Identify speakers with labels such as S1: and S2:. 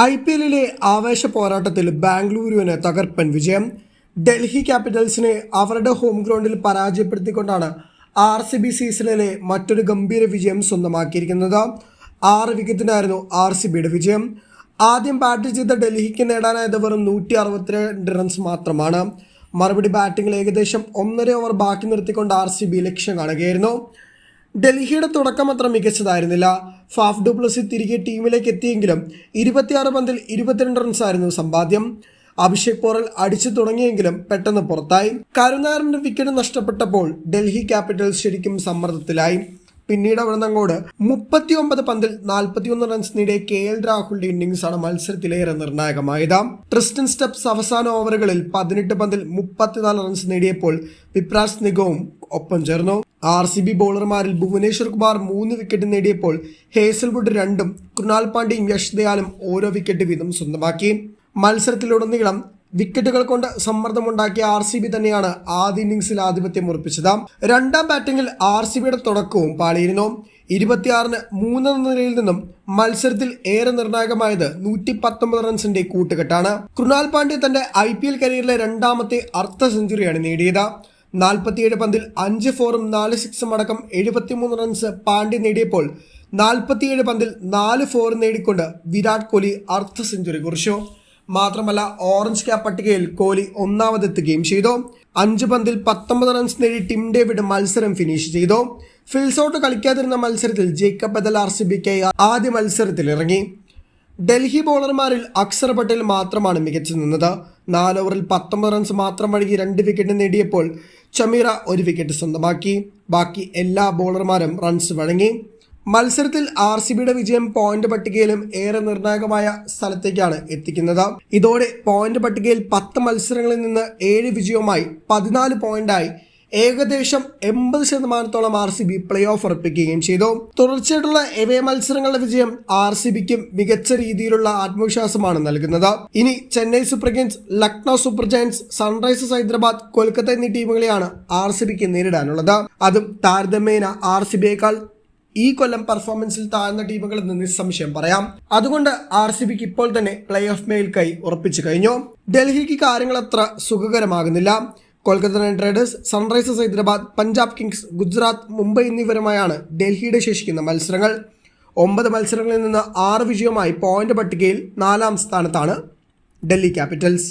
S1: I P എല്ലിലെ ആവേശ പോരാട്ടത്തിൽ ബാംഗ്ലൂരുവിന് തകർപ്പൻ വിജയം. ഡൽഹി ക്യാപിറ്റൽസിനെ അവരുടെ ഹോം ഗ്രൗണ്ടിൽ പരാജയപ്പെടുത്തിക്കൊണ്ടാണ് ആർ സി ബി സീസണിലെ മറ്റൊരു ഗംഭീര വിജയം സ്വന്തമാക്കിയിരിക്കുന്നത്. ആറ് വിക്കറ്റിനായിരുന്നു ആർ സി ബിയുടെ വിജയം. ആദ്യം ബാറ്റ് ചെയ്ത ഡൽഹിക്ക് നേടാനായത് വെറും നൂറ്റി അറുപത്തിരണ്ട് റൺസ് മാത്രമാണ്. മറുപടി ബാറ്റിംഗിൽ ഏകദേശം ഒന്നര ഓവർ ബാക്കി നിർത്തിക്കൊണ്ട് ആർ സി ബി ലക്ഷ്യം കാണുകയായിരുന്നു. ഡൽഹിയുടെ തുടക്കം അത്ര മികച്ചതായിരുന്നില്ല. ഫാഫ് ഡുപ്ലസി തിരികെ ടീമിലേക്ക് എത്തിയെങ്കിലും ഇരുപത്തിയാറ് പന്തിൽ ഇരുപത്തിരണ്ട് റൺസായിരുന്നു സമ്പാദ്യം. അഭിഷേക് പോറൽ അടിച്ചു തുടങ്ങിയെങ്കിലും പെട്ടെന്ന് പുറത്തായി. കരുനാരന്റെ വിക്കറ്റ് നഷ്ടപ്പെട്ടപ്പോൾ ഡൽഹി ക്യാപിറ്റൽസ് ശരിക്കും സമ്മർദ്ദത്തിലായി. പിന്നീട് അവിടെ മുപ്പത്തി ഒമ്പത് പന്തിൽ നാൽപ്പത്തിയൊന്ന് റൺസ് നേടിയ കെ എൽ രാഹുലിന്റെ ഇന്നിംഗ്സ് ആണ് മത്സരത്തിലേറെ നിർണായകമായത്. ട്രിസ്റ്റൻ സ്റ്റെപ്സ് അവസാന ഓവറുകളിൽ പതിനെട്ട് പന്തിൽ മുപ്പത്തിനാല് റൺസ് നേടിയപ്പോൾ വിപ്രാസ് നിഗവും ഒപ്പം ചേർന്നു. ആർ സി ബി ബോളർമാരിൽ ഭുവനേശ്വർ കുമാർ മൂന്ന് വിക്കറ്റ് നേടിയപ്പോൾ ഹേസൽവുഡ് രണ്ടും കൃണാൽ പാണ്ഡ്യയും യശ് ദയാലും ഓരോ വിക്കറ്റ് വീതം സ്വന്തമാക്കി. മത്സരത്തിലുടനീളം വിക്കറ്റുകൾ കൊണ്ട് സമ്മർദ്ദമുണ്ടാക്കിയ ആർ സി ബി തന്നെയാണ് ആദ്യ ഇന്നിംഗ്സിൽ ആധിപത്യം ഉറപ്പിച്ചത്. രണ്ടാം ബാറ്റിംഗിൽ ആർ സി ബിയുടെ തുടക്കവും പാളിയിരുന്നു. ഇരുപത്തിയാറിന് മൂന്നെന്ന നിലയിൽ നിന്നും മത്സരത്തിൽ ഏറെ നിർണായകമായത് നൂറ്റി പത്തൊമ്പത് റൺസിന്റെ കൂട്ടുകെട്ടാണ്. കൃണാൽ പാണ്ഡ്യ തന്റെ ഐ പി എൽ കരിയറിലെ രണ്ടാമത്തെ അർദ്ധ സെഞ്ചുറിയാണ് നേടിയത്. നാൽപ്പത്തിയേഴ് പന്തിൽ അഞ്ച് ഫോറും നാല് സിക്സും അടക്കം എഴുപത്തിമൂന്ന് റൺസ് പാണ്ഡ്യ നേടിയപ്പോൾ നാൽപ്പത്തിയേഴ് പന്തിൽ നാല് ഫോർ നേടിക്കൊണ്ട് വിരാട് കോഹ്ലി അർദ്ധ സെഞ്ചുറി കുറിച്ചു. മാത്രമല്ല ഓറഞ്ച് ക്യാപ് പട്ടികയിൽ കോഹ്ലി ഒന്നാമതെത്തുകയും ചെയ്തു. അഞ്ച് പന്തിൽ പത്തൊമ്പത് റൺസ് നേടി ടിം ഡേവിഡ് മത്സരം ഫിനിഷ് ചെയ്തു. ഫിൽസോട്ട് കളിക്കാതിരുന്ന മത്സരത്തിൽ ജേക്കബ് ബദൽ ആർ സി ബിക്കായി ആദ്യ മത്സരത്തിൽ ഇറങ്ങി. ഡൽഹി ബോളർമാരിൽ അക്സർ പട്ടേൽ മാത്രമാണ് മികച്ചു നിന്നത്. നാല് ഓവറിൽ പത്തൊമ്പത് റൺസ് മാത്രം വഴങ്ങി രണ്ട് വിക്കറ്റ് നേടിയപ്പോൾ ചമീറ ഒരു വിക്കറ്റ് സ്വന്തമാക്കി. ബാക്കി എല്ലാ ബോളർമാരും റൺസ് വഴങ്ങി. മത്സരത്തിൽ ആർ സി ബിയുടെ വിജയം പോയിന്റ് പട്ടികയിലും ഏറെ നിർണായകമായ സ്ഥലത്തേക്കാണ് എത്തിക്കുന്നത്. ഇതോടെ പോയിന്റ് പട്ടികയിൽ പത്ത് മത്സരങ്ങളിൽ നിന്ന് ഏഴ് വിജയവുമായി പതിനാല് പോയിന്റായി ഏകദേശം എൺപത് ശതമാനത്തോളം R C B play off ഉറപ്പിക്കുകയും ചെയ്തു. തുടർച്ചയായിട്ടുള്ള എവേ മത്സരങ്ങളുടെ വിജയം ആർ സി ബിക്കും മികച്ച രീതിയിലുള്ള ആത്മവിശ്വാസമാണ് നൽകുന്നത്. ഇനി Chennai Super Kings Lucknow Super Giants Sunrisers Hyderabad Kolkata എന്നീ ടീമുകളെയാണ് ആർ സി ബിക്ക് നേരിടാനുള്ളത്. അതും താരതമ്യേന ആർ സി ബിയേക്കാൾ ഈ കൊല്ലം പെർഫോമൻസിൽ താഴ്ന്ന ടീമുകൾ എന്ന് നിസ്സംശയം പറയാം. അതുകൊണ്ട് ആർ സി ബിക്ക് ഇപ്പോൾ തന്നെ പ്ലേ ഓഫ് മേൽക്കായി ഉറപ്പിച്ചു കഴിഞ്ഞു. ഡൽഹിക്ക് കാര്യങ്ങൾ അത്ര സുഖകരമാകുന്നില്ല. Kolkata Knight Riders Sunrisers Hyderabad Punjab Kings Gujarat Mumbai എന്നിവരുമായാണ് ഡൽഹിയുടെ ശേഷിക്കുന്ന മത്സരങ്ങൾ. ഒമ്പത് മത്സരങ്ങളിൽ നിന്ന് ആറ് വിജയവുമായി പോയിന്റ് പട്ടികയിൽ നാലാം സ്ഥാനത്താണ് ഡൽഹി ക്യാപിറ്റൽസ്.